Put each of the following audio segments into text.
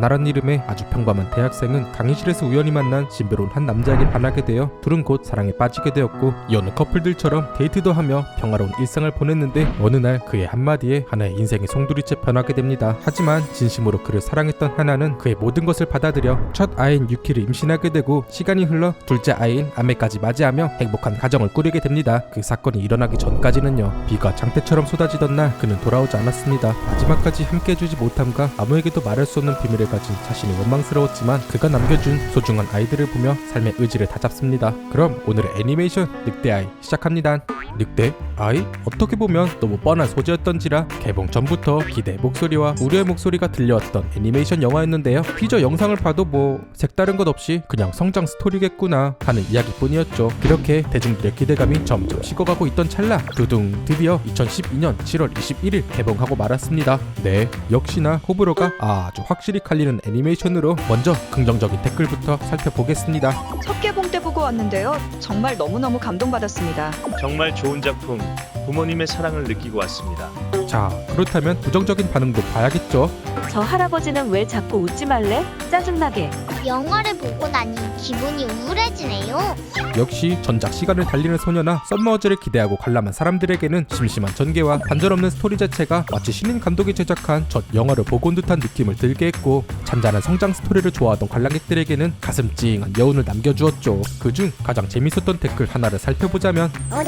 하나란 이름의 아주 평범한 대학생은 강의실에서 우연히 만난 신비로운 한 남자에게 반하게 되어 둘은 곧 사랑에 빠지게 되었고 여느 커플들처럼 데이트도 하며 평화로운 일상을 보냈는데 어느 날 그의 한마디에 하나의 인생이 송두리째 변하게 됩니다. 하지만 진심으로 그를 사랑했던 하나는 그의 모든 것을 받아들여 첫 아이인 유키를 임신하게 되고 시간이 흘러 둘째 아이인 아메까지 맞이하며 행복한 가정을 꾸리게 됩니다. 그 사건이 일어나기 전까지는요. 비가 장대처럼 쏟아지던 날 그는 돌아오지 않았습니다. 마지막까지 함께 해주지 못함과 아무에게도 말할 수 없는 비밀을 가진 자신이 원망스러웠지만 그가 남겨준 소중한 아이들을 보며 삶의 의지를 다잡습니다. 그럼 오늘의 애니메이션 늑대 아이 시작합니다. 늑대 아이 어떻게 보면 너무 뻔한 소재였던지라 개봉 전부터 기대 목소리와 우려의 목소리가 들려왔던 애니메이션 영화였는데요. 피저 영상을 봐도 뭐 색다른 것 없이 그냥 성장 스토리겠구나 하는 이야기뿐이었죠. 그렇게 대중들의 기대감이 점점 식어가고 있던 찰나 두둥 드디어 2012년 7월 21일 개봉하고 말았습니다. 네 역시나 호불호가 아주 확실히 갈 리는 애니메이션으로 먼저 긍정적인 댓글부터 살펴보겠습니다. 첫 개봉 때 보고 왔는데요. 정말 너무너무 감동받았습니다. 정말 좋은 작품, 부모님의 사랑을 느끼고 왔습니다. 자 그렇다면 부정적인 반응도 봐야겠죠. 저 할아버지는 왜 자꾸 웃지 말래? 짜증나게. 영화를 보고 나니 기분이 우울해지네요. 역시 전작 시간을 달리는 소녀나 썸머어즈를 기대하고 관람한 사람들에게는 심심한 전개와 반전 없는 스토리 자체가 마치 신인 감독이 제작한 첫 영화를 보고 온 듯한 느낌을 들게 했고 잔잔한 성장 스토리를 좋아하던 관람객들에게는 가슴 찡한 여운을 남겨주었죠. 그중 가장 재밌었던 댓글 하나를 살펴보자면 딸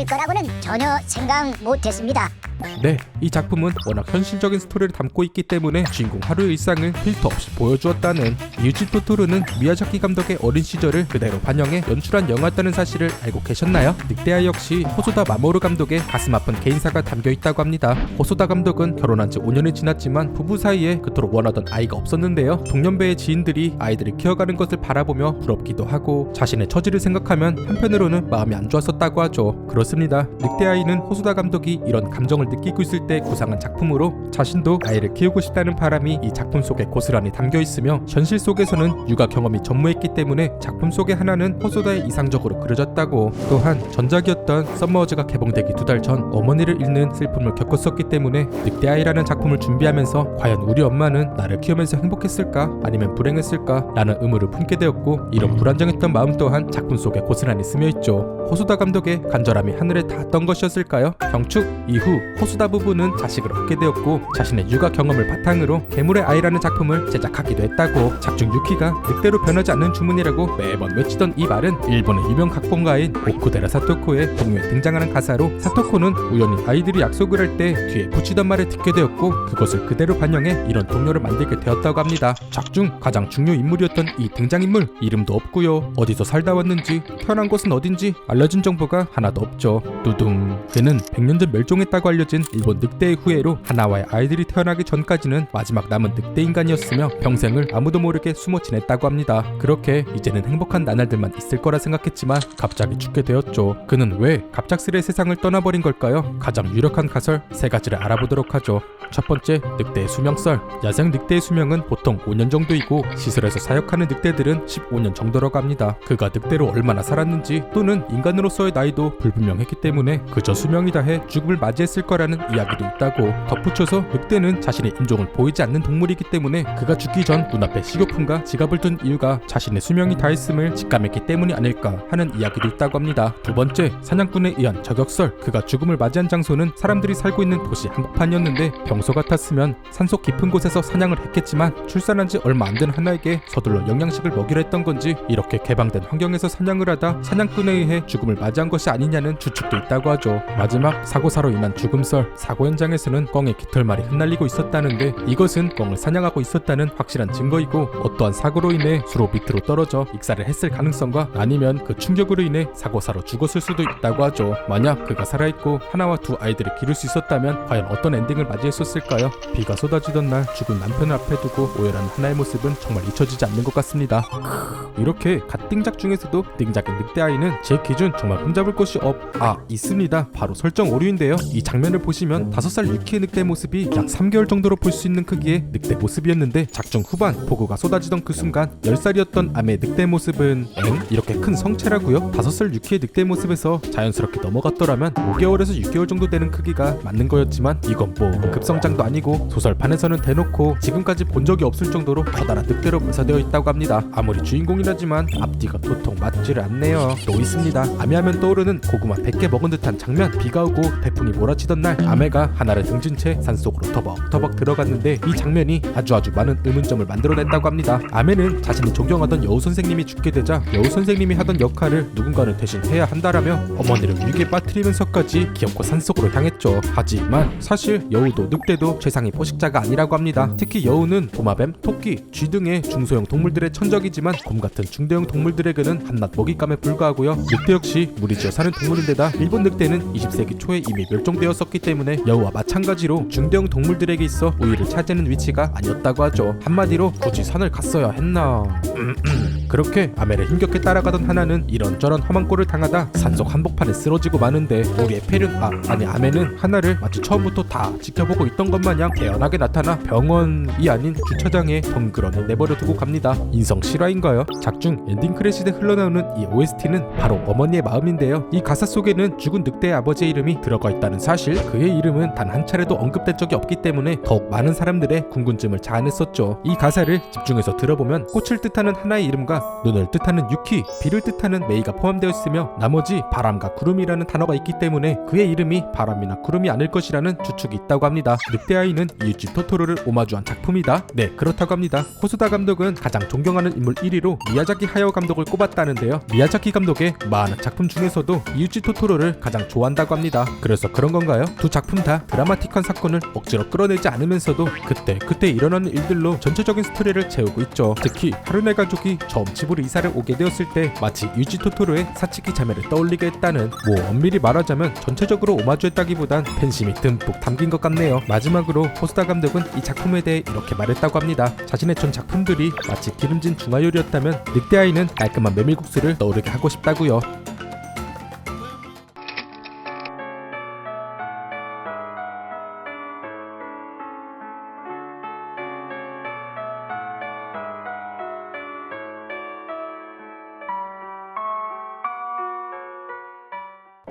있을 거라고는 전혀 생각 못했습니다. 네, 이 작품은 워낙 현실적인 스토리를 담고 있기 때문에 주인공 하루의 일상을 필터 없이 보여주었다는 유지 토토로는 미야자키 감독의 어린 시절을 그대로 반영해 연출한 영화였다는 사실을 알고 계셨나요? 늑대아 역시 호소다 마모루 감독의 가슴 아픈 개인사가 담겨 있다고 합니다. 호소다 감독은 결혼한 지 5년이 지났지만 부부 사이에 그토록 원하던 아이가 없었는데요. 동년배의 지인들이 아이들을 키워가는 것을 바라보며 부럽기도 하고 자신의 처지를 생각하면 한편으로는 마음이 안 좋았었다고 하죠. 그렇습니다. 늑대아이는 호소다 감독이 이런 감정을 느끼고 있을 때 구상한 작품으로 자신도 아이를 키우고 싶다는 바람이 이 작품 속에 고스란히 담겨 있으며 현실 속에서는 육아 경험이 전무했기 때문에 작품 속의 하나는 호소다의 이상적으로 그려졌다고. 또한 전작이었던 썸머어즈가 개봉되기 두 달 전 어머니를 잃는 슬픔을 겪었었기 때문에 늑대 아이라는 작품을 준비하면서 과연 우리 엄마는 나를 키우면서 행복했을까? 아니면 불행했을까? 라는 의무를 품게 되었고 이런 불안정했던 마음 또한 작품 속에 고스란히 스며있죠. 호소다 감독의 간절함이 하늘에 닿았던 것이었을까요? 경축 이후 호소다 부부는 자식을 얻게 되었고 자신의 육아 경험을 바탕으로 괴물의 아이라는 작품을 제작하기도 했다고 작중 유키가 늑대로 변하지 않는 주문이라고 매번 외치던 이 말은 일본의 유명 각본가인 오쿠데라 사토코의 동요에 등장하는 가사로 사토코는 우연히 아이들이 약속을 할 때 뒤에 붙이던 말을 듣게 되었고 그것을 그대로 반영해 이런 동요를 만들게 되었다고 합니다. 작중 가장 중요 인물이었던 이 등장인물 이름도 없고요. 어디서 살다 왔는지 태어난 곳은 어딘지 알려진 정보가 하나도 없죠. 두둥 그는 100년 전 멸종했다고 알려진 일본 늑대의 후예로 하나와의 아이들이 태어나기 전까지는 마지막 남은 늑대 인간이었으며 평생을 아무도 모르게 숨어 지냈다고 합니다. 그렇게 이제는 행복한 나날들만 있을 거라 생각했지만 갑자기 죽게 되었죠. 그는 왜 갑작스레 세상을 떠나버린 걸까요? 가장 유력한 가설 세 가지를 알아보도록 하죠. 첫 번째, 늑대의 수명설. 야생 늑대의 수명은 보통 5년 정도이고 시설에서 사육하는 늑대들은 15년 정도라고 합니다. 그가 늑대로 얼마나 살았는지 또는 인간으로서의 나이도 불분명했기 때문에 그저 수명이 다 해 죽음을 맞이했을 거라는 이야기도 있다고 덧붙여서 늑대는 자신의 인종을 보이지 않는 동물이기 때문에 그가 죽기 전 눈앞에 식료품과 지갑을 둔 이유가 자신의 수명이 다했음을 직감했기 때문이 아닐까 하는 이야기도 있다고 합니다. 두 번째, 사냥꾼에 의한 저격설. 그가 죽음을 맞이한 장소는 사람들이 살고 있는 도시 한복판이었는데 평소 같았으면 산속 깊은 곳에서 사냥을 했겠지만 출산한 지 얼마 안 된 하나에게 서둘러 영양식을 먹이려 했던 건지 이렇게 개방된 환경에서 사냥을 하다 사냥꾼에 의해 죽음을 맞이한 것이 아니냐는 추측도 있다고 하죠. 마지막 사고사로 인한 죽음 설. 사고 현장에서는 꿩의 깃털말이 흩날리고 있었다는데 이것은 꿩을 사냥하고 있었다는 확실한 증거이고 어떠한 사고로 인해 수로 밑으로 떨어져 익사를 했을 가능성과 아니면 그 충격으로 인해 사고사로 죽었을 수도 있다고 하죠. 만약 그가 살아있고 하나와 두 아이들을 기를 수 있었다면 과연 어떤 엔딩을 맞이했었을까요? 비가 쏟아지던 날 죽은 남편을 앞에 두고 오열한 하나의 모습은 정말 잊혀지지 않는 것 같습니다. 이렇게 갓띵작 중에서도 띵작인 늑대 아이는 제 기준 정말 흠잡을 곳이 없. 아 있습니다. 바로 설정 오류인데요. 이 장면 화면을 보시면 5살 유키의 늑대의 모습이 약 3개월 정도로 볼 수 있는 크기의 늑대 모습이었는데 작중 후반 포구가 쏟아지던 그 순간 10살이었던 아메의 늑대 모습은 엥? 이렇게 큰 성체라고요? 5살 유키의 늑대 모습에서 자연스럽게 넘어갔더라면 5개월에서 6개월 정도 되는 크기가 맞는 거였지만 이건 뭐 급성장도 아니고 소설판에서는 대놓고 지금까지 본 적이 없을 정도로 커다란 늑대로 묘사되어 있다고 합니다. 아무리 주인공이라지만 앞뒤가 도통 맞지를 않네요. 또 있습니다. 아메하면 떠오르는 고구마 100개 먹은 듯한 장면 비가 오고 태풍이 몰아치던 날 아메가 하나를 등진 채 산속으로 터벅터벅 들어갔는데 이 장면이 아주 아주 많은 의문점을 만들어냈다고 합니다. 아메는 자신이 존경하던 여우 선생님이 죽게 되자 여우 선생님이 하던 역할을 누군가는 대신 해야 한다라며 어머니를 위기에 빠뜨리면서까지 기어코 산속으로 향했죠. 하지만 사실 여우도 늑대도 최상위 포식자가 아니라고 합니다. 특히 여우는 도마뱀, 토끼, 쥐 등의 중소형 동물들의 천적이지만 곰 같은 중대형 동물들에게는 한낱 먹잇감에 불과하고요. 늑대 역시 무리지어 사는 동물인데다 일본 늑대는 20세기 초에 이미 멸종되었었 기 때문에 여우와 마찬가지로 중대형 동물들에게 있어 우위를 차지하는 위치가 아니었다고 하죠. 한마디로 굳이 산을 갔어야 했나. 그렇게 아메를 힘겹게 따라가던 하나는 이런저런 험한 꼴을 당하다 산속 한복판에 쓰러지고 마는데 우리의 페륜 아 아니 아메는 하나를 마치 처음부터 다 지켜보고 있던 것 마냥 태연하게 나타나 병원이 아닌 주차장에 덩그러니 내버려 두고 갑니다. 인성 실화인가요? 작중 엔딩 크레딧에 흘러나오는 이 OST는 바로 어머니의 마음인데요. 이 가사 속에는 죽은 늑대의 아버지의 이름이 들어가 있다는 사실, 그의 이름은 단 한 차례도 언급된 적이 없기 때문에 더욱 많은 사람들의 궁금증을 자아냈었죠. 이 가사를 집중해서 들어보면 꽃을 뜻하는 하나의 이름과 눈을 뜻하는 유키, 비를 뜻하는 메이가 포함되어 있으며 나머지 바람과 구름이라는 단어가 있기 때문에 그의 이름이 바람이나 구름이 아닐 것이라는 추측이 있다고 합니다. 늑대 아이는 이웃집 토토로를 오마주한 작품이다. 네, 그렇다고 합니다. 호소다 감독은 가장 존경하는 인물 1위로 미야자키 하야오 감독을 꼽았다는데요. 미야자키 감독의 많은 작품 중에서도 이웃집 토토로를 가장 좋아한다고 합니다. 그래서 그런 건가요? 두 작품 다 드라마틱한 사건을 억지로 끌어내지 않으면서도 그때 그때 일어나는 일들로 전체적인 스토리를 채우고 있죠. 특히 하루네 가족이 처음 집으로 이사를 오게 되었을 때 마치 유지 토토로의 사치키 자매를 떠올리게 했다는 뭐 엄밀히 말하자면 전체적으로 오마주했다기보단 팬심이 듬뿍 담긴 것 같네요. 마지막으로 포스다 감독은 이 작품에 대해 이렇게 말했다고 합니다. 자신의 전 작품들이 마치 기름진 중화요리였다면 늑대 아이는 깔끔한 메밀국수를 떠오르게 하고 싶다고요.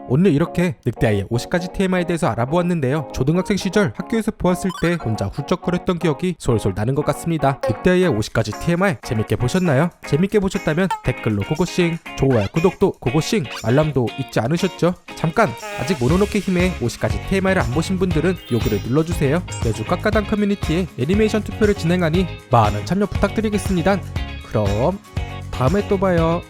오늘 이렇게 늑대아이의 50가지 TMI에 대해서 알아보았는데요. 초등학생 시절 학교에서 보았을 때 혼자 훌쩍거렸던 기억이 솔솔 나는 것 같습니다. 늑대아이의 50가지 TMI 재밌게 보셨나요? 재밌게 보셨다면 댓글로 고고싱, 좋아요, 구독도 고고싱, 알람도 잊지 않으셨죠? 잠깐! 아직 모노노케 힘의 50가지 TMI를 안 보신 분들은 요글을 눌러주세요. 매주 깎아당 커뮤니티에 애니메이션 투표를 진행하니 많은 참여 부탁드리겠습니다. 그럼 다음에 또 봐요.